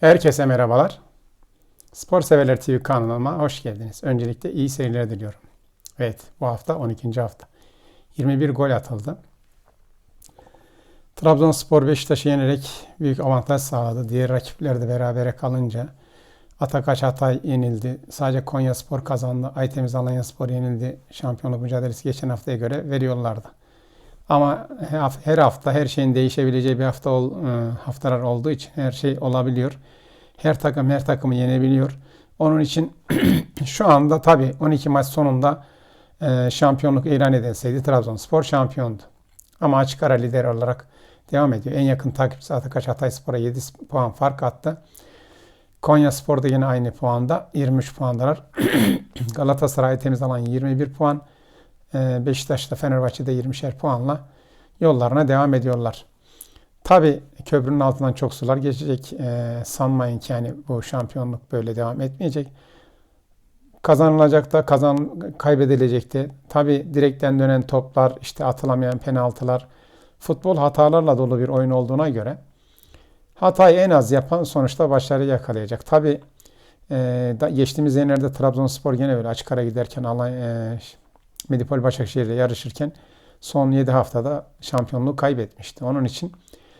Herkese merhabalar. Spor Severler TV kanalıma hoş geldiniz. Öncelikle iyi seyirler diliyorum. Evet, bu hafta 12. hafta. 21 gol atıldı. Trabzonspor Beşiktaş'ı yenerek büyük avantaj sağladı. Diğer rakipler de berabere kalınca Atakaç Hatay yenildi. Sadece Konya Spor kazandı. Aytemiz Alanya Spor yenildi. Şampiyonluk mücadelesi geçen haftaya göre veriyorlardı. Ama her hafta her şeyin değişebileceği bir hafta e, haftalar olduğu için her şey olabiliyor. Her takım her takımı yenebiliyor. Onun için şu anda tabii 12 maç sonunda e, şampiyonluk ilan edilseydi Trabzonspor şampiyondu. Ama açık ara lider olarak devam ediyor. En yakın takipçisi Atakaş Hatayspor'a 7 puan fark attı. Konya Spor da yine aynı puanda. 23 puandalar. Galatasaray temiz alan 21 puan. Ee, Beşiktaş'ta Fenerbahçe'de 20'şer puanla yollarına devam ediyorlar. Tabi köprünün altından çok sular geçecek. Ee, sanmayın ki yani bu şampiyonluk böyle devam etmeyecek. Kazanılacak da kazan kaybedilecek de. Tabi direkten dönen toplar, işte atılamayan penaltılar, futbol hatalarla dolu bir oyun olduğuna göre hatayı en az yapan sonuçta başarı yakalayacak. Tabi e, geçtiğimiz yerlerde Trabzonspor gene böyle açık ara giderken Alanya, e, Medipol Başakşehir ile yarışırken son 7 haftada şampiyonluğu kaybetmişti. Onun için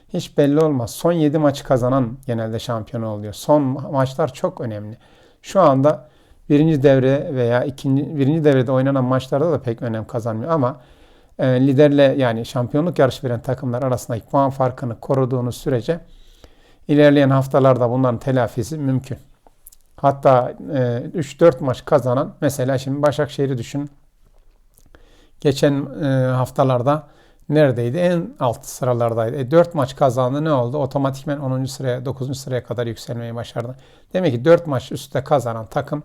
hiç belli olmaz. Son 7 maçı kazanan genelde şampiyon oluyor. Son maçlar çok önemli. Şu anda birinci devre veya ikinci, birinci devrede oynanan maçlarda da pek önem kazanmıyor ama e, liderle yani şampiyonluk yarışı veren takımlar arasındaki puan farkını koruduğunuz sürece ilerleyen haftalarda bunların telafisi mümkün. Hatta e, 3-4 maç kazanan mesela şimdi Başakşehir'i düşün. Geçen e, haftalarda neredeydi? En alt sıralardaydı. E, 4 maç kazandı ne oldu? Otomatikmen 10. sıraya 9. sıraya kadar yükselmeyi başardı. Demek ki 4 maç üstte kazanan takım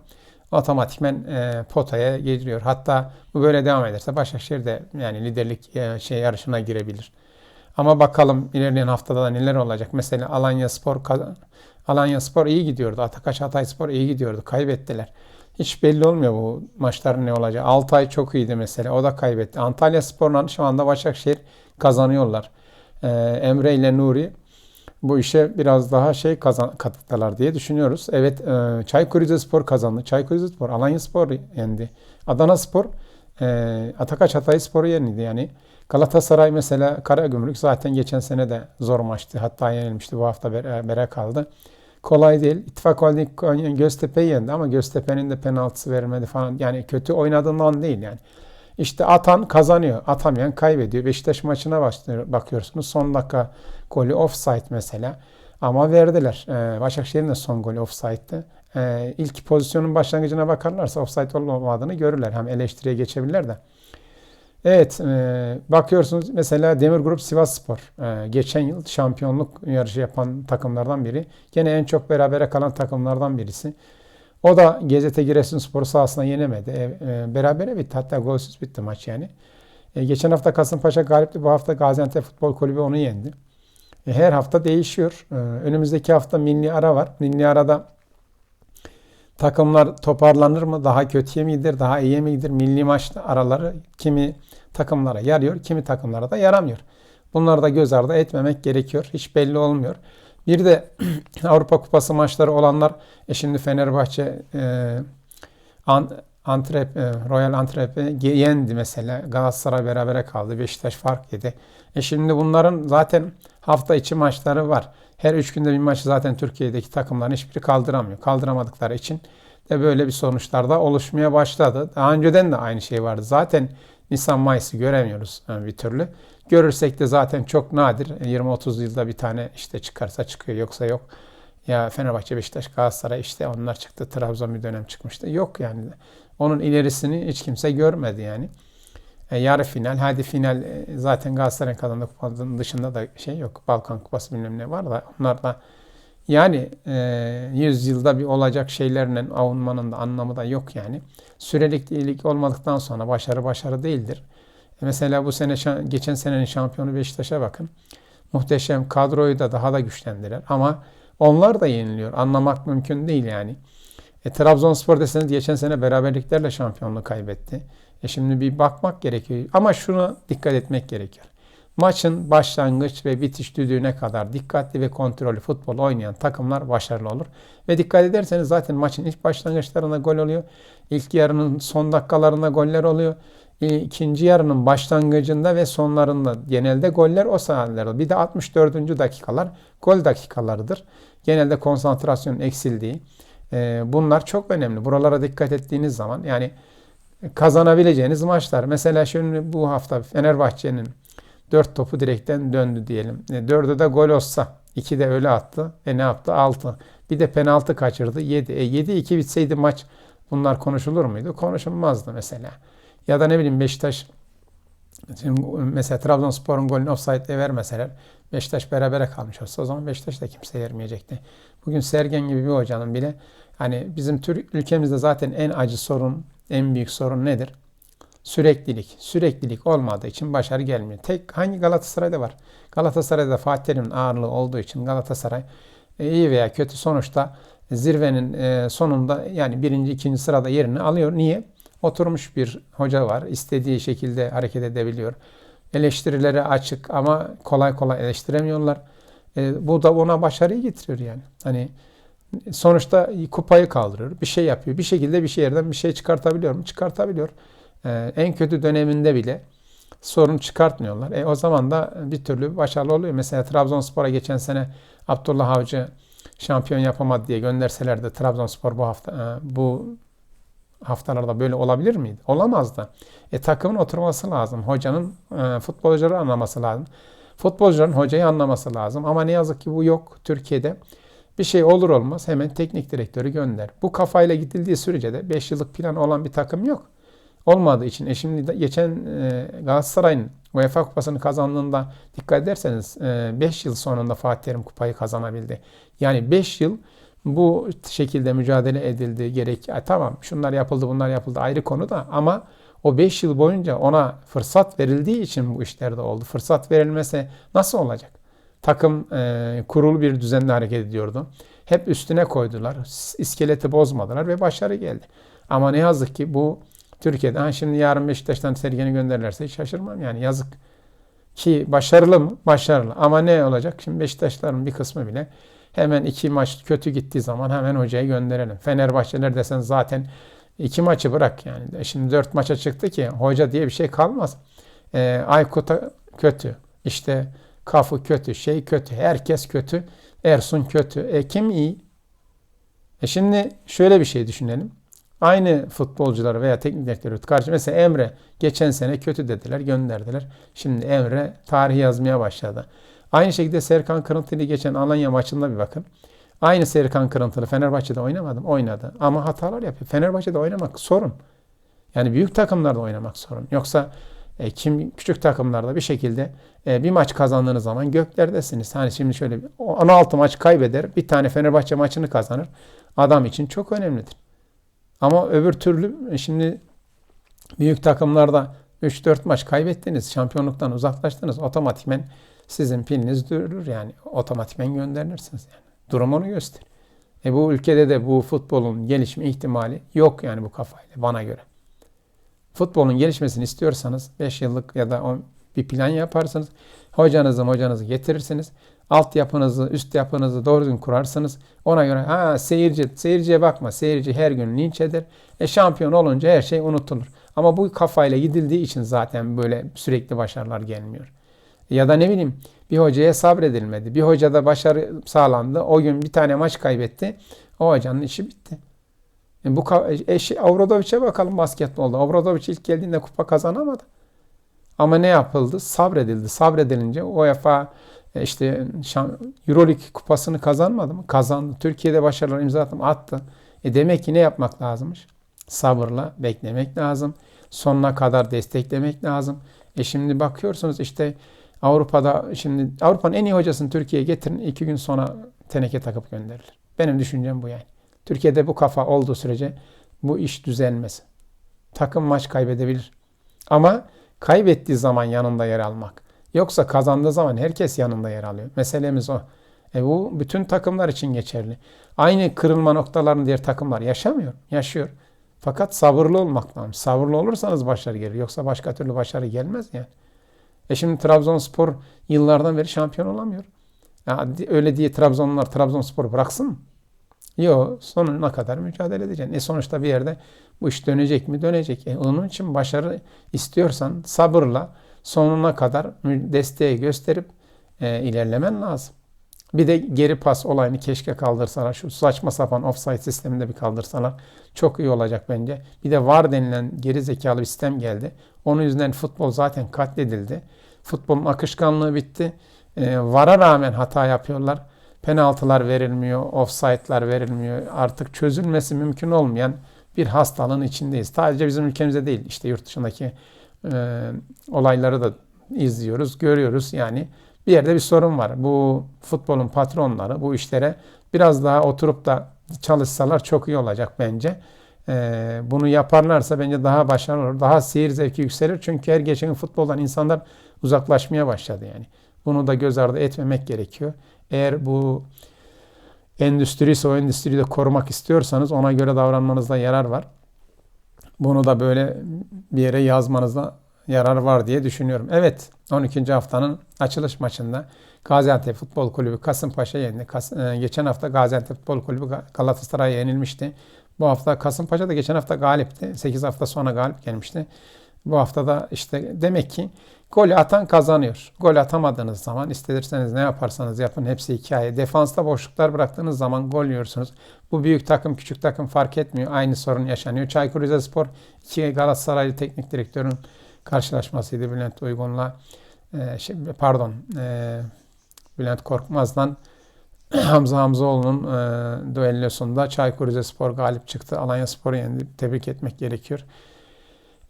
otomatikmen e, potaya geliyor. Hatta bu böyle devam ederse Başakşehir de yani liderlik e, şey yarışına girebilir. Ama bakalım ilerleyen haftada da neler olacak. Mesela Alanya Spor Alanya Spor iyi gidiyordu. Atakaş Hatay Spor iyi gidiyordu. Kaybettiler. Hiç belli olmuyor bu maçların ne olacağı. Altay çok iyiydi mesela. O da kaybetti. Antalya Spor'la şu anda Başakşehir kazanıyorlar. Ee, Emre ile Nuri bu işe biraz daha şey kazan, kattılar diye düşünüyoruz. Evet e, Çaykur Rizespor kazandı. Çaykur Rizespor Alanya Spor yendi. Adana Spor e, Atakaç Hatay Spor'u yendi yani. Galatasaray mesela Karagümrük zaten geçen sene de zor maçtı. Hatta yenilmişti. Bu hafta bere kaldı kolay değil. İttifak Holding Göztepe'yi yendi ama Göztepe'nin de penaltısı vermedi falan. Yani kötü oynadığından değil yani. İşte atan kazanıyor. Atamayan kaybediyor. Beşiktaş maçına bakıyorsunuz. Son dakika golü offside mesela. Ama verdiler. Ee, Başakşehir'in de son golü offside'dı. Ee, ilk pozisyonun başlangıcına bakarlarsa offside olmadığını görürler. Hem eleştiriye geçebilirler de. Evet, e, bakıyorsunuz mesela Demir Grup Sivas Spor e, geçen yıl şampiyonluk yarışı yapan takımlardan biri. Gene en çok berabere kalan takımlardan birisi. O da GZT Giresunspor sahasında yenemedi. E, berabere bitti hatta golsüz bitti maç yani. Geçen hafta Kasımpaşa galipti. Bu hafta Gaziantep Futbol Kulübü onu yendi. Her hafta değişiyor. Önümüzdeki hafta milli ara var. Milli arada takımlar toparlanır mı? Daha kötüye mi gider? Daha iyiye mi gider? Milli maçta araları kimi takımlara yarıyor, kimi takımlara da yaramıyor. Bunları da göz ardı etmemek gerekiyor. Hiç belli olmuyor. Bir de Avrupa Kupası maçları olanlar, e şimdi Fenerbahçe e, Antrep, e, Royal Antrep'i yendi mesela. Galatasaray berabere kaldı. Beşiktaş fark yedi. E şimdi bunların zaten hafta içi maçları var. Her üç günde bir maçı zaten Türkiye'deki takımların hiçbiri kaldıramıyor. Kaldıramadıkları için de böyle bir sonuçlar da oluşmaya başladı. Daha önceden de aynı şey vardı. Zaten Nisan Mayıs'ı göremiyoruz yani bir türlü. Görürsek de zaten çok nadir. 20-30 yılda bir tane işte çıkarsa çıkıyor yoksa yok. Ya Fenerbahçe, Beşiktaş, Galatasaray işte onlar çıktı. Trabzon bir dönem çıkmıştı. Yok yani. Onun ilerisini hiç kimse görmedi yani. E, yarı final, hadi final e, zaten Galatasaray'ın kazandığı kupanın dışında da şey yok. Balkan Kupası bilmem ne var da onlar da yani e, 100 yılda bir olacak şeylerle avunmanın da anlamı da yok yani. Süreliklik olmadıktan sonra başarı başarı değildir. E mesela bu sene geçen senenin şampiyonu Beşiktaş'a bakın. Muhteşem kadroyu da daha da güçlendiler ama onlar da yeniliyor. Anlamak mümkün değil yani. E, Trabzonspor deseniz geçen sene beraberliklerle şampiyonluğu kaybetti. E şimdi bir bakmak gerekiyor. Ama şuna dikkat etmek gerekiyor. Maçın başlangıç ve bitiş düdüğüne kadar dikkatli ve kontrollü futbol oynayan takımlar başarılı olur. Ve dikkat ederseniz zaten maçın ilk başlangıçlarında gol oluyor. İlk yarının son dakikalarında goller oluyor. İkinci yarının başlangıcında ve sonlarında genelde goller o sahneler. Bir de 64. dakikalar gol dakikalarıdır. Genelde konsantrasyonun eksildiği. E, bunlar çok önemli. Buralara dikkat ettiğiniz zaman yani kazanabileceğiniz maçlar. Mesela şimdi bu hafta Fenerbahçe'nin 4 topu direkten döndü diyelim. E, 4'ü de gol olsa 2 de öyle attı. E ne yaptı? 6. Bir de penaltı kaçırdı. 7. E 7-2 bitseydi maç bunlar konuşulur muydu? Konuşulmazdı mesela. Ya da ne bileyim Beşiktaş Şimdi mesela Trabzonspor'un golünü offside'de vermeseler Beşiktaş berabere kalmış olsa o zaman Beşiktaş da kimse vermeyecekti. Bugün Sergen gibi bir hocanın bile hani bizim Türk ülkemizde zaten en acı sorun, en büyük sorun nedir? Süreklilik. Süreklilik olmadığı için başarı gelmiyor. Tek hangi Galatasaray'da var? Galatasaray'da Fatih Terim'in ağırlığı olduğu için Galatasaray e, iyi veya kötü sonuçta zirvenin e, sonunda yani birinci, ikinci sırada yerini alıyor. Niye? Oturmuş bir hoca var. istediği şekilde hareket edebiliyor. Eleştirilere açık ama kolay kolay eleştiremiyorlar. E, bu da ona başarıyı getiriyor yani. Hani sonuçta kupayı kaldırıyor. Bir şey yapıyor. Bir şekilde bir şeylerden bir şey çıkartabiliyor mu? Çıkartabiliyor. E, en kötü döneminde bile sorun çıkartmıyorlar. E, o zaman da bir türlü başarılı oluyor. Mesela Trabzonspor'a geçen sene Abdullah Avcı şampiyon yapamadı diye gönderseler de Trabzonspor bu hafta e, bu haftalarda böyle olabilir miydi? Olamazdı. E takımın oturması lazım. Hocanın e, futbolcuları anlaması lazım. Futbolcuların hocayı anlaması lazım. Ama ne yazık ki bu yok Türkiye'de. Bir şey olur olmaz hemen teknik direktörü gönder. Bu kafayla gidildiği sürece de 5 yıllık plan olan bir takım yok. Olmadığı için. E şimdi geçen e, Galatasaray'ın UEFA kupasını kazandığında dikkat ederseniz 5 e, yıl sonunda Fatih Terim kupayı kazanabildi. Yani 5 yıl bu şekilde mücadele edildi gerek. Ya, tamam şunlar yapıldı bunlar yapıldı ayrı konu da ama o 5 yıl boyunca ona fırsat verildiği için bu işlerde oldu. Fırsat verilmese nasıl olacak? Takım e, kurulu bir düzenle hareket ediyordu. Hep üstüne koydular. iskeleti bozmadılar ve başarı geldi. Ama ne yazık ki bu Türkiye'de ha şimdi yarın Beşiktaş'tan Sergen'i gönderirlerse hiç şaşırmam yani yazık. Ki başarılı mı? Başarılı. Ama ne olacak? Şimdi Beşiktaşların bir kısmı bile Hemen iki maç kötü gittiği zaman hemen hocayı gönderelim. Fenerbahçeler desen zaten iki maçı bırak yani. Şimdi dört maça çıktı ki hoca diye bir şey kalmaz. E, Aykut'a kötü. İşte Kafu kötü. Şey kötü. Herkes kötü. Ersun kötü. E kim iyi? E şimdi şöyle bir şey düşünelim. Aynı futbolcuları veya teknik direktörü karşı mesela Emre geçen sene kötü dediler gönderdiler. Şimdi Emre tarih yazmaya başladı. Aynı şekilde Serkan Kırıntılı geçen Alanya maçında bir bakın. Aynı Serkan Kırıntılı Fenerbahçe'de oynamadım. Oynadı. Ama hatalar yapıyor. Fenerbahçe'de oynamak sorun. Yani büyük takımlarda oynamak sorun. Yoksa e, kim küçük takımlarda bir şekilde e, bir maç kazandığınız zaman göklerdesiniz. Hani şimdi şöyle 16 maç kaybeder. Bir tane Fenerbahçe maçını kazanır. Adam için çok önemlidir. Ama öbür türlü e, şimdi büyük takımlarda 3-4 maç kaybettiniz. Şampiyonluktan uzaklaştınız. Otomatikmen sizin piliniz durur yani otomatikmen gönderirsiniz yani. Durum onu gösterir. E bu ülkede de bu futbolun gelişme ihtimali yok yani bu kafayla bana göre. Futbolun gelişmesini istiyorsanız 5 yıllık ya da bir plan yaparsınız. Hocanızı hocanızı getirirsiniz. Alt yapınızı, üst yapınızı doğru düzgün kurarsınız. Ona göre ha seyirci, seyirciye bakma. Seyirci her gün linç eder. E şampiyon olunca her şey unutulur. Ama bu kafayla gidildiği için zaten böyle sürekli başarılar gelmiyor. Ya da ne bileyim bir hocaya sabredilmedi. Bir hocada başarı sağlandı. O gün bir tane maç kaybetti. O hocanın işi bitti. E bu eşi Avrodovic'e bakalım basketbolda. Avrodovic ilk geldiğinde kupa kazanamadı. Ama ne yapıldı? Sabredildi. Sabredilince UEFA e, işte Euroleague kupasını kazanmadı mı? Kazandı. Türkiye'de başarılar imza attı. E demek ki ne yapmak lazımmış? Sabırla beklemek lazım. Sonuna kadar desteklemek lazım. E şimdi bakıyorsunuz işte Avrupa'da şimdi Avrupa'nın en iyi hocasını Türkiye'ye getirin iki gün sonra teneke takıp gönderilir. Benim düşüncem bu yani. Türkiye'de bu kafa olduğu sürece bu iş düzelmez. Takım maç kaybedebilir. Ama kaybettiği zaman yanında yer almak. Yoksa kazandığı zaman herkes yanında yer alıyor. Meselemiz o. E bu bütün takımlar için geçerli. Aynı kırılma noktalarını diğer takımlar yaşamıyor. Yaşıyor. Fakat sabırlı olmak lazım. Sabırlı olursanız başarı gelir. Yoksa başka türlü başarı gelmez yani. E şimdi Trabzonspor yıllardan beri şampiyon olamıyor. Ya öyle diye Trabzonlar Trabzonspor bıraksın mı? Yok sonuna kadar mücadele edeceksin. E sonuçta bir yerde bu iş dönecek mi? Dönecek. E onun için başarı istiyorsan sabırla sonuna kadar desteği gösterip e, ilerlemen lazım. Bir de geri pas olayını keşke kaldırsalar. Şu saçma sapan offside sisteminde bir kaldırsalar çok iyi olacak bence. Bir de VAR denilen geri zekalı bir sistem geldi. Onun yüzünden futbol zaten katledildi. Futbolun akışkanlığı bitti. E, VAR'a rağmen hata yapıyorlar. Penaltılar verilmiyor, offside'lar verilmiyor. Artık çözülmesi mümkün olmayan bir hastalığın içindeyiz. Sadece bizim ülkemizde değil, işte yurt dışındaki e, olayları da izliyoruz, görüyoruz. Yani bir yerde bir sorun var. Bu futbolun patronları bu işlere biraz daha oturup da çalışsalar çok iyi olacak bence. Ee, bunu yaparlarsa bence daha başarılı olur. Daha seyir zevki yükselir. Çünkü her geçen gün futboldan insanlar uzaklaşmaya başladı yani. Bunu da göz ardı etmemek gerekiyor. Eğer bu endüstri o endüstriyi de korumak istiyorsanız ona göre davranmanızda yarar var. Bunu da böyle bir yere yazmanızda yarar var diye düşünüyorum. Evet 12. haftanın açılış maçında Gaziantep Futbol Kulübü Kasımpaşa yendi. Kas, e, geçen hafta Gaziantep Futbol Kulübü Galatasaray'a yenilmişti. Bu hafta Kasımpaşa da geçen hafta galipti. 8 hafta sonra galip gelmişti. Bu hafta da işte demek ki gol atan kazanıyor. Gol atamadığınız zaman istedirseniz ne yaparsanız yapın hepsi hikaye. Defansta boşluklar bıraktığınız zaman gol yiyorsunuz. Bu büyük takım küçük takım fark etmiyor. Aynı sorun yaşanıyor. Çaykur Rizespor 2 Galatasaraylı teknik direktörün karşılaşmasıydı Bülent Uygun'la e, pardon e, Bülent Korkmaz'dan Hamza Hamzaoğlu'nun e, düellosunda Çaykur Rizespor galip çıktı. Alanya Spor'u yendi. Tebrik etmek gerekiyor.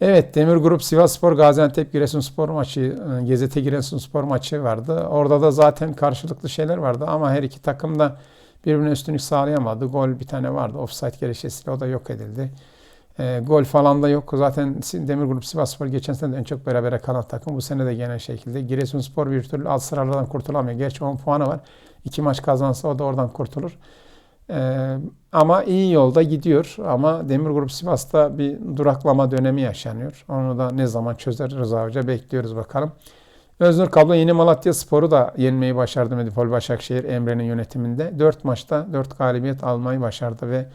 Evet Demir Grup Sivasspor Gaziantep Giresunspor maçı, e, GZT Giresunspor maçı vardı. Orada da zaten karşılıklı şeyler vardı ama her iki takım da birbirine üstünlük sağlayamadı. Gol bir tane vardı. Offside gerekçesiyle o da yok edildi. E, gol falan da yok. Zaten Demir Grup Sivasspor geçen sene en çok berabere kalan takım. Bu sene de genel şekilde. Giresunspor bir türlü alt sıralardan kurtulamıyor. Gerçi 10 puanı var. İki maç kazansa o da oradan kurtulur. Ee, ama iyi yolda gidiyor. Ama Demir Grup Sivas'ta bir duraklama dönemi yaşanıyor. Onu da ne zaman çözer Rıza Hoca bekliyoruz bakalım. Öznur Kablo Yeni Malatya Sporu da yenmeyi başardı Medipol Başakşehir Emre'nin yönetiminde. 4 maçta 4 galibiyet almayı başardı ve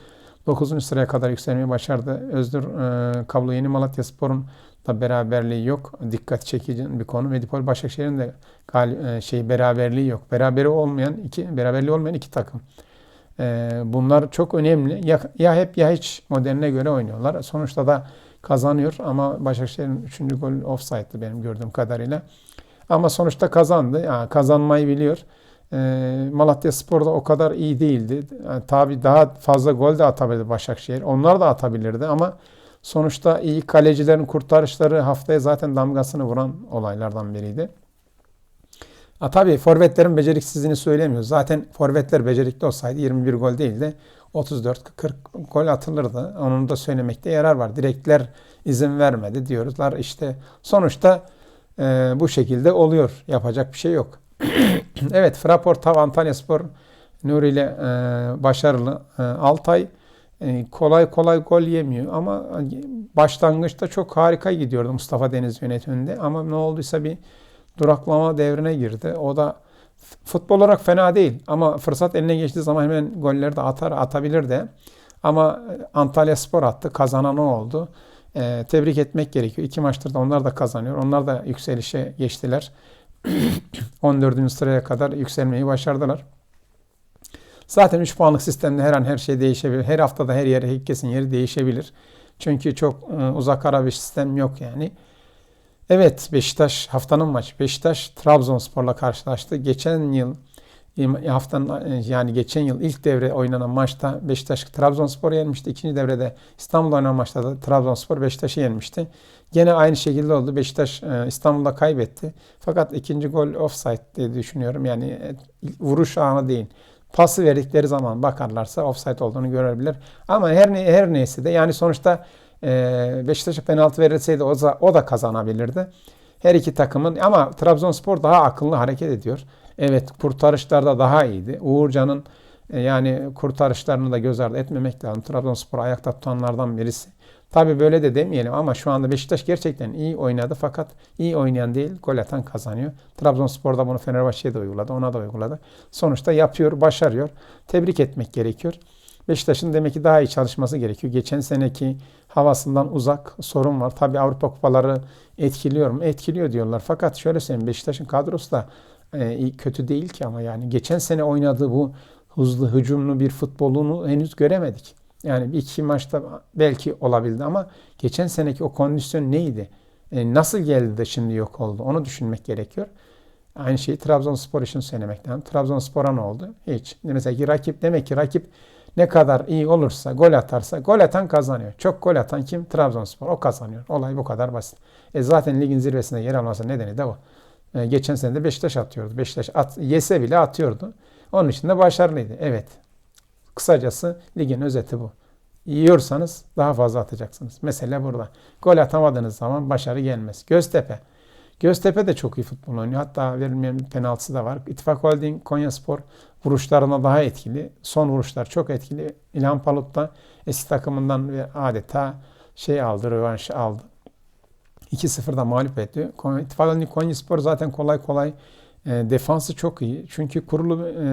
9. sıraya kadar yükselmeyi başardı. Öznur e, Kablo Yeni Malatya Spor'un da beraberliği yok. Dikkat çekici bir konu. Medipol Başakşehir'in de gal- e, şey beraberliği yok. Beraberi olmayan iki beraberliği olmayan iki takım. E, bunlar çok önemli. Ya, ya hep ya hiç modeline göre oynuyorlar. Sonuçta da kazanıyor ama Başakşehir'in 3. gol offside'dı benim gördüğüm kadarıyla. Ama sonuçta kazandı. Yani kazanmayı biliyor. E, Malatya Spor'da o kadar iyi değildi. Yani, tabii daha fazla gol de atabilirdi Başakşehir. Onlar da atabilirdi ama sonuçta iyi kalecilerin kurtarışları haftaya zaten damgasını vuran olaylardan biriydi. Ha, tabii forvetlerin beceriksizliğini söylemiyoruz. Zaten forvetler becerikli olsaydı 21 gol değil de 34-40 gol atılırdı. Onu da söylemekte yarar var. Direkler izin vermedi diyoruzlar. İşte sonuçta e, bu şekilde oluyor. Yapacak bir şey yok. evet Fraport Tav Antalya Spor Nuri ile e, başarılı. E, Altay e, kolay kolay gol yemiyor ama başlangıçta çok harika gidiyordu Mustafa Deniz yönetiminde ama ne olduysa bir duraklama devrine girdi. O da futbol olarak fena değil ama fırsat eline geçtiği zaman hemen golleri de atar atabilir de. Ama Antalya Spor attı. Kazanan o oldu. Ee, tebrik etmek gerekiyor. İki maçtır da onlar da kazanıyor. Onlar da yükselişe geçtiler. 14. sıraya kadar yükselmeyi başardılar. Zaten 3 puanlık sistemde her an her şey değişebilir. Her haftada her yere herkesin yeri değişebilir. Çünkü çok e, uzak ara bir sistem yok yani. Evet Beşiktaş haftanın maçı. Beşiktaş Trabzonspor'la karşılaştı. Geçen yıl haftanın yani geçen yıl ilk devre oynanan maçta Beşiktaş Trabzonspor'u yenmişti. İkinci devrede İstanbul'da oynanan maçta da Trabzonspor Beşiktaş'ı yenmişti. Gene aynı şekilde oldu. Beşiktaş e, İstanbul'da kaybetti. Fakat ikinci gol offside diye düşünüyorum. Yani e, vuruş anı değil. Pası verdikleri zaman bakarlarsa offside olduğunu görebilir. Ama her ne, her neyse de yani sonuçta e, Beşiktaş'a penaltı verilseydi o da, o da kazanabilirdi. Her iki takımın ama Trabzonspor daha akıllı hareket ediyor. Evet kurtarışlarda daha iyiydi. Uğurcan'ın e, yani kurtarışlarını da göz ardı etmemek lazım. Trabzonspor ayakta tutanlardan birisi. Tabi böyle de demeyelim ama şu anda Beşiktaş gerçekten iyi oynadı fakat iyi oynayan değil gol atan kazanıyor. Trabzonspor da bunu Fenerbahçe'ye de uyguladı, ona da uyguladı. Sonuçta yapıyor, başarıyor. Tebrik etmek gerekiyor. Beşiktaş'ın demek ki daha iyi çalışması gerekiyor. Geçen seneki havasından uzak sorun var. Tabi Avrupa kupaları etkiliyor mu? Etkiliyor diyorlar. Fakat şöyle söyleyeyim Beşiktaş'ın kadrosu da e, kötü değil ki ama yani geçen sene oynadığı bu hızlı hücumlu bir futbolunu henüz göremedik. Yani bir iki maçta belki olabildi ama geçen seneki o kondisyon neydi? E, nasıl geldi de şimdi yok oldu? Onu düşünmek gerekiyor. Aynı şeyi Trabzonspor için söylemek lazım. Trabzonspor'a ne oldu? Hiç. Mesela ki rakip demek ki rakip ne kadar iyi olursa, gol atarsa, gol atan kazanıyor. Çok gol atan kim? Trabzonspor. O kazanıyor. Olay bu kadar basit. E zaten ligin zirvesinde yer alması nedeni de o. E, geçen sene de Beşiktaş atıyordu. Beşiktaş at, yese bile atıyordu. Onun için de başarılıydı. Evet. Kısacası ligin özeti bu. Yiyorsanız daha fazla atacaksınız. Mesela burada. Gol atamadığınız zaman başarı gelmez. Göztepe. Göztepe de çok iyi futbol oynuyor. Hatta verilmeyen bir penaltısı da var. İttifak Holding Konya Spor vuruşlarına daha etkili. Son vuruşlar çok etkili. İlhan Palut da eski takımından ve adeta şey aldı, rövanş aldı. 2-0'da mağlup etti. İttifak Holding Konya Spor zaten kolay kolay e, defansı çok iyi. Çünkü kurulu e,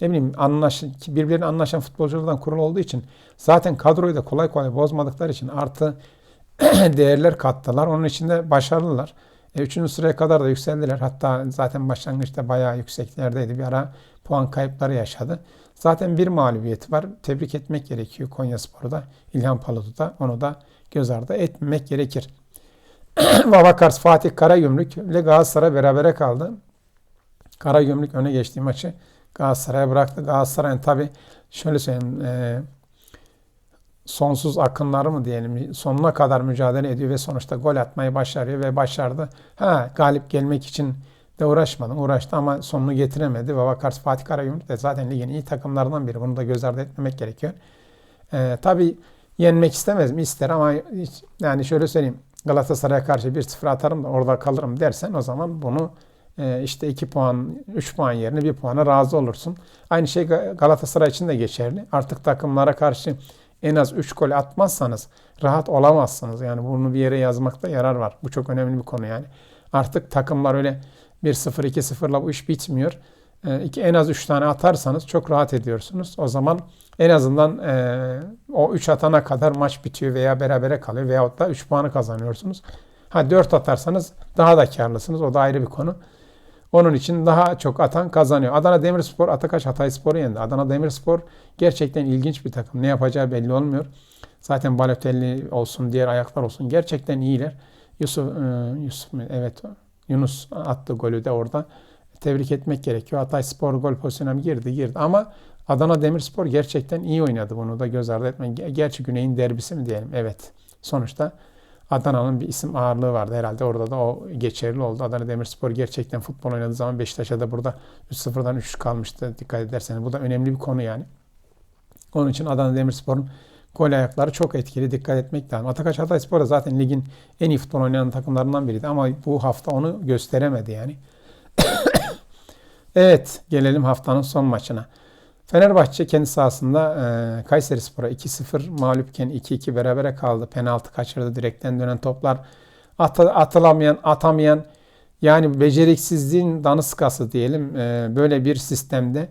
ne bileyim anlaş, birbirlerine anlaşan futbolculardan kurulu olduğu için zaten kadroyu da kolay kolay bozmadıkları için artı değerler kattılar. Onun için de başarılılar. E, üçüncü sıraya kadar da yükseldiler. Hatta zaten başlangıçta bayağı yükseklerdeydi. Bir ara puan kayıpları yaşadı. Zaten bir mağlubiyeti var. Tebrik etmek gerekiyor Konya Spor'da. İlhan Palut'u onu da göz ardı etmemek gerekir. Babakars Fatih Karagümrük ile Galatasaray berabere kaldı. Karagümrük öne geçtiği maçı Galatasaray'a bıraktı. Galatasaray'ın tabi şöyle söyleyeyim e, sonsuz akınları mı diyelim sonuna kadar mücadele ediyor ve sonuçta gol atmayı başarıyor ve başardı. Ha galip gelmek için de uğraşmadım. Uğraştı ama sonunu getiremedi. Baba karşı Fatih Karagümrük de zaten ligin iyi takımlarından biri. Bunu da göz ardı etmemek gerekiyor. Ee, tabii yenmek istemez mi? İster ama hiç, yani şöyle söyleyeyim. Galatasaray'a karşı 1-0 atarım da orada kalırım dersen o zaman bunu e, işte 2 puan, 3 puan yerine 1 puana razı olursun. Aynı şey Galatasaray için de geçerli. Artık takımlara karşı en az 3 gol atmazsanız rahat olamazsınız. Yani bunu bir yere yazmakta yarar var. Bu çok önemli bir konu yani. Artık takımlar öyle 1-0, 2-0'la bu iş bitmiyor. E, iki, en az 3 tane atarsanız çok rahat ediyorsunuz. O zaman en azından e, o 3 atana kadar maç bitiyor veya berabere kalıyor veyahut da 3 puanı kazanıyorsunuz. Ha 4 atarsanız daha da karlısınız. O da ayrı bir konu. Onun için daha çok atan kazanıyor. Adana Demirspor Atakaş Hatayspor'u yendi. Adana Demirspor gerçekten ilginç bir takım. Ne yapacağı belli olmuyor. Zaten Balotelli olsun, diğer ayaklar olsun gerçekten iyiler. Yusuf, e, Yusuf evet Yunus attı golü de orada. Tebrik etmek gerekiyor. Hatay Spor gol pozisyonuna girdi girdi ama Adana Demirspor gerçekten iyi oynadı. Bunu da göz ardı etmeyin. Gerçi Güney'in derbisi mi diyelim? Evet. Sonuçta Adana'nın bir isim ağırlığı vardı herhalde. Orada da o geçerli oldu. Adana Demirspor gerçekten futbol oynadığı zaman Beşiktaş'a da burada 3-0'dan 3 kalmıştı. Dikkat ederseniz. Bu da önemli bir konu yani. Onun için Adana Demirspor'un gol ayakları çok etkili. Dikkat etmek lazım. Atakaş Hatayspor da zaten ligin en iyi futbol oynayan takımlarından biriydi. Ama bu hafta onu gösteremedi yani. evet gelelim haftanın son maçına. Fenerbahçe kendi sahasında e, Kayseri Spor'a 2-0 mağlupken 2-2 berabere kaldı. Penaltı kaçırdı. Direkten dönen toplar at, atılamayan, atamayan yani beceriksizliğin danıskası diyelim. E, böyle bir sistemde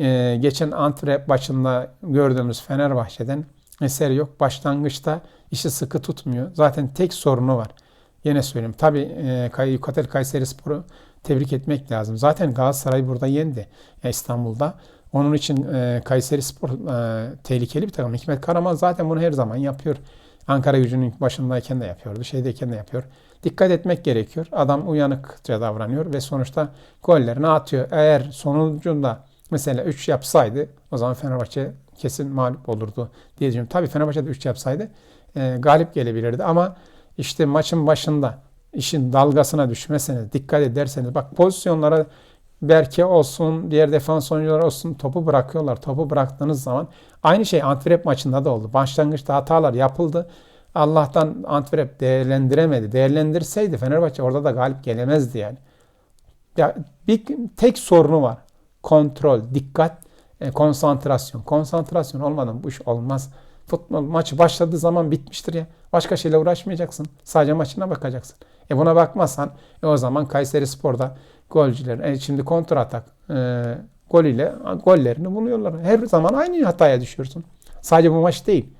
e, geçen Antwerp başında gördüğümüz Fenerbahçe'den eser yok. Başlangıçta işi sıkı tutmuyor. Zaten tek sorunu var. Yine söyleyeyim. Tabii e, Yukatel Kayseri Spor'u tebrik etmek lazım. Zaten Galatasaray burada yendi ya İstanbul'da. Onun için e, Kayseri Spor e, tehlikeli bir takım. Hikmet Karaman zaten bunu her zaman yapıyor. Ankara gücünün başındayken de yapıyordu. Şeydeyken de yapıyor. Dikkat etmek gerekiyor. Adam uyanıkça davranıyor ve sonuçta gollerini atıyor. Eğer sonucunda mesela 3 yapsaydı o zaman Fenerbahçe kesin mağlup olurdu diye düşünüyorum. Tabii Fenerbahçe de 3 yapsaydı e, galip gelebilirdi ama işte maçın başında işin dalgasına düşmeseniz, dikkat ederseniz bak pozisyonlara Berke olsun, diğer defans oyuncuları olsun topu bırakıyorlar. Topu bıraktığınız zaman aynı şey Antwerp maçında da oldu. Başlangıçta hatalar yapıldı. Allah'tan Antwerp değerlendiremedi. Değerlendirseydi Fenerbahçe orada da galip gelemezdi yani. Ya bir tek sorunu var. Kontrol, dikkat, e, konsantrasyon. Konsantrasyon olmadan bu iş olmaz. Futbol maçı başladığı zaman bitmiştir ya. Başka şeyle uğraşmayacaksın. Sadece maçına bakacaksın. E buna bakmazsan e o zaman Kayseri Spor'da golcüler e şimdi kontra atak e, gol ile gollerini buluyorlar. Her zaman aynı hataya düşüyorsun. Sadece bu maç değil.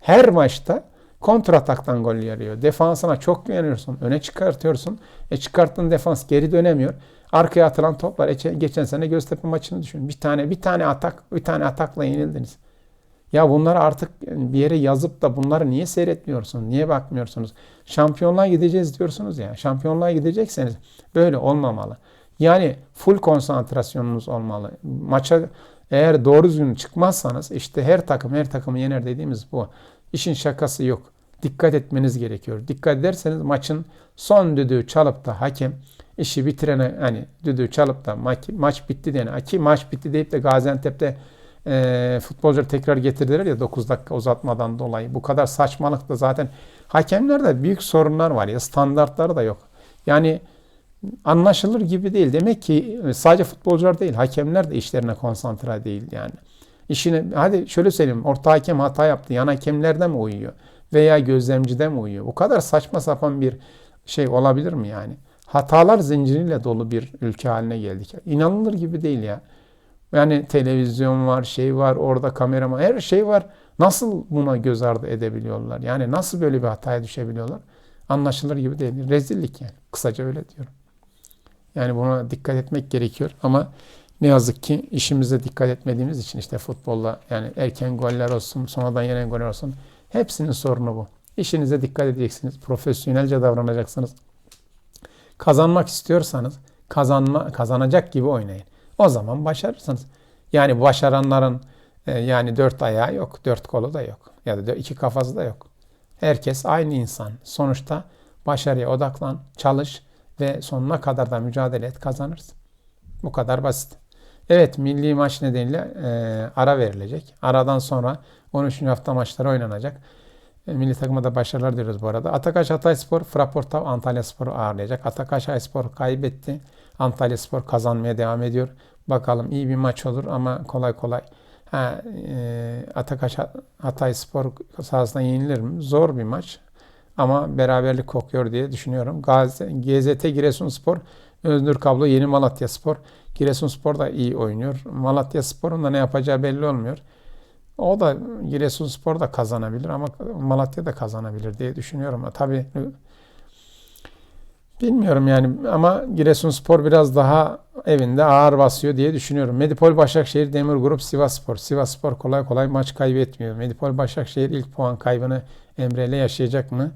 Her maçta kontra ataktan gol yarıyor. Defansına çok güveniyorsun. Öne çıkartıyorsun. E çıkarttığın defans geri dönemiyor. Arkaya atılan toplar. E, geçen sene Göztepe maçını düşün. Bir tane bir tane atak, bir tane atakla yenildiniz. Ya bunları artık bir yere yazıp da bunları niye seyretmiyorsunuz? Niye bakmıyorsunuz? Şampiyonluğa gideceğiz diyorsunuz ya. Şampiyonluğa gidecekseniz böyle olmamalı. Yani full konsantrasyonunuz olmalı. Maça eğer doğru düzgün çıkmazsanız işte her takım her takımı yener dediğimiz bu. İşin şakası yok. Dikkat etmeniz gerekiyor. Dikkat ederseniz maçın son düdüğü çalıp da hakem işi bitirene hani düdüğü çalıp da maç, maç bitti diyene ki maç bitti deyip de Gaziantep'te e, futbolcuları tekrar getirdiler ya 9 dakika uzatmadan dolayı. Bu kadar saçmalık da zaten hakemlerde büyük sorunlar var ya standartları da yok. Yani anlaşılır gibi değil. Demek ki sadece futbolcular değil, hakemler de işlerine konsantre değil yani. İşine hadi şöyle söyleyeyim. Orta hakem hata yaptı. Yan hakemlerde mi uyuyor? Veya gözlemcide mi uyuyor? Bu kadar saçma sapan bir şey olabilir mi yani? Hatalar zinciriyle dolu bir ülke haline geldik. İnanılır gibi değil ya. Yani televizyon var, şey var, orada kamera var, her şey var. Nasıl buna göz ardı edebiliyorlar? Yani nasıl böyle bir hataya düşebiliyorlar? Anlaşılır gibi değil. Rezillik yani. Kısaca öyle diyorum. Yani buna dikkat etmek gerekiyor ama ne yazık ki işimize dikkat etmediğimiz için işte futbolla yani erken goller olsun, sonradan yenen goller olsun hepsinin sorunu bu. İşinize dikkat edeceksiniz. Profesyonelce davranacaksınız. Kazanmak istiyorsanız kazanma kazanacak gibi oynayın. O zaman başarırsınız. Yani başaranların e, yani dört ayağı yok, dört kolu da yok. Ya da iki kafası da yok. Herkes aynı insan. Sonuçta başarıya odaklan, çalış ve sonuna kadar da mücadele et, kazanırsın. Bu kadar basit. Evet milli maç nedeniyle e, ara verilecek. Aradan sonra 13. hafta maçları oynanacak. E, milli takıma da başarılar diliyoruz bu arada. Atakaş Hatayspor, Fraportav Antalya Spor'u ağırlayacak. Atakaş Hatayspor kaybetti. Antalya Spor kazanmaya devam ediyor. Bakalım iyi bir maç olur ama kolay kolay ha, e, Atakaş Hatay Spor sahasında yenilir mi? Zor bir maç ama beraberlik kokuyor diye düşünüyorum. Gazi, GZT Giresunspor, Öznür Kablo Yeni Malatya Spor. Giresunspor da iyi oynuyor. Malatya Spor'un da ne yapacağı belli olmuyor. O da Giresunspor da kazanabilir ama Malatya da kazanabilir diye düşünüyorum. Tabii bilmiyorum yani ama Giresunspor biraz daha evinde ağır basıyor diye düşünüyorum. Medipol Başakşehir Demir Grup Sivasspor. Sivasspor kolay kolay maç kaybetmiyor. Medipol Başakşehir ilk puan kaybını Emre ile yaşayacak mı?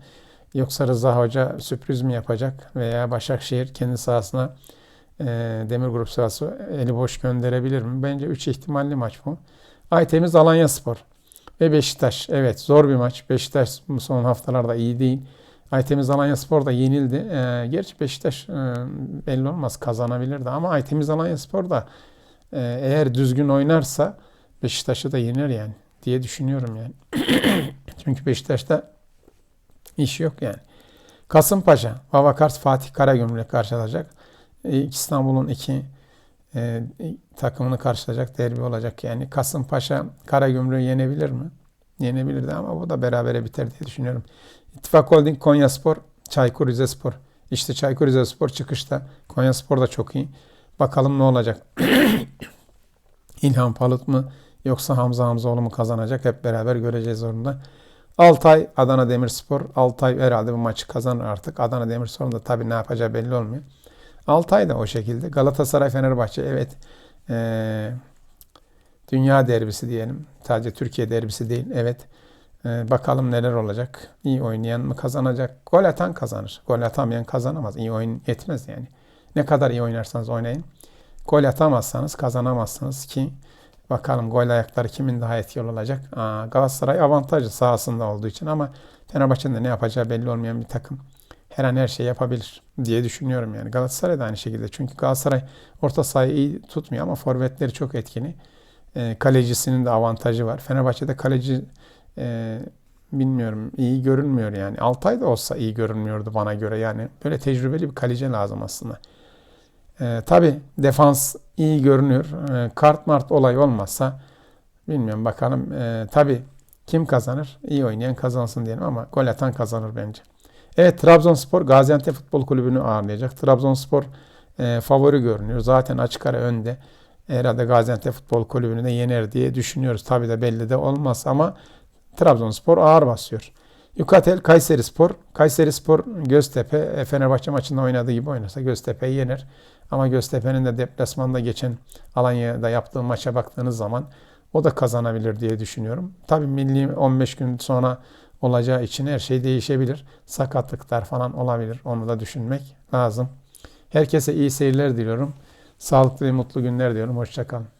Yoksa Rıza Hoca sürpriz mi yapacak? Veya Başakşehir kendi sahasına e, Demir Grup sahası eli boş gönderebilir mi? Bence 3 ihtimalli maç bu. Aytemiz Alanya Spor ve Beşiktaş. Evet zor bir maç. Beşiktaş son haftalarda iyi değil. Aytemiz Alanya Spor da yenildi. E, gerçi Beşiktaş e, belli olmaz kazanabilirdi ama Aytemiz Alanya Spor da e, eğer düzgün oynarsa Beşiktaş'ı da yener yani diye düşünüyorum yani. Çünkü Beşiktaş'ta iş yok yani. Kasımpaşa, Babakars Fatih Karagümrük karşılayacak. E, İstanbul'un iki e, takımını karşılayacak derbi olacak yani. Kasımpaşa Karagümrük'ü yenebilir mi? Yenebilirdi ama bu da berabere biter diye düşünüyorum. İttifak Holding Konya Spor, Çaykur Rizespor. İşte Çaykur Rizespor çıkışta. Konya Spor da çok iyi. Bakalım ne olacak? İlhan Palut mu yoksa Hamza Hamzoğlu mu kazanacak? Hep beraber göreceğiz orada. Altay Adana Demirspor. Altay herhalde bu maçı kazanır artık. Adana Demirspor'un da tabii ne yapacağı belli olmuyor. Altay da o şekilde. Galatasaray Fenerbahçe evet. Ee, dünya derbisi diyelim. Sadece Türkiye derbisi değil. Evet. Ee, bakalım neler olacak. İyi oynayan mı kazanacak? Gol atan kazanır. Gol atamayan kazanamaz. İyi oyun yetmez yani. Ne kadar iyi oynarsanız oynayın. Gol atamazsanız kazanamazsınız ki bakalım gol ayakları kimin daha etkili olacak. Aa, Galatasaray avantajlı sahasında olduğu için ama Fenerbahçe'nin de ne yapacağı belli olmayan bir takım. Her an her şey yapabilir diye düşünüyorum yani. Galatasaray da aynı şekilde. Çünkü Galatasaray orta sahayı iyi tutmuyor ama forvetleri çok etkili. E, kalecisinin de avantajı var. Fenerbahçe'de kaleci e, bilmiyorum iyi görünmüyor yani. Altay da olsa iyi görünmüyordu bana göre yani. Böyle tecrübeli bir kaleci lazım aslında. E, Tabi defans iyi görünüyor. E, kart mart olay olmazsa bilmiyorum bakalım. E, Tabi Kim kazanır? İyi oynayan kazansın diyelim ama gol atan kazanır bence. Evet Trabzonspor Gaziantep Futbol Kulübü'nü ağırlayacak. Trabzonspor e, favori görünüyor. Zaten açık ara önde. Herhalde Gaziantep Futbol Kulübü'nü de yener diye düşünüyoruz. Tabii de belli de olmaz ama Trabzonspor ağır basıyor. Yukatel Kayseri Spor. Kayseri Spor Göztepe e, Fenerbahçe maçında oynadığı gibi oynarsa Göztepe'yi yener. Ama Göztepe'nin de deplasmanda geçen Alanya'da yaptığı maça baktığınız zaman o da kazanabilir diye düşünüyorum. Tabii milli 15 gün sonra olacağı için her şey değişebilir. Sakatlıklar falan olabilir. Onu da düşünmek lazım. Herkese iyi seyirler diliyorum. Sağlıklı ve mutlu günler diyorum. Hoşçakalın.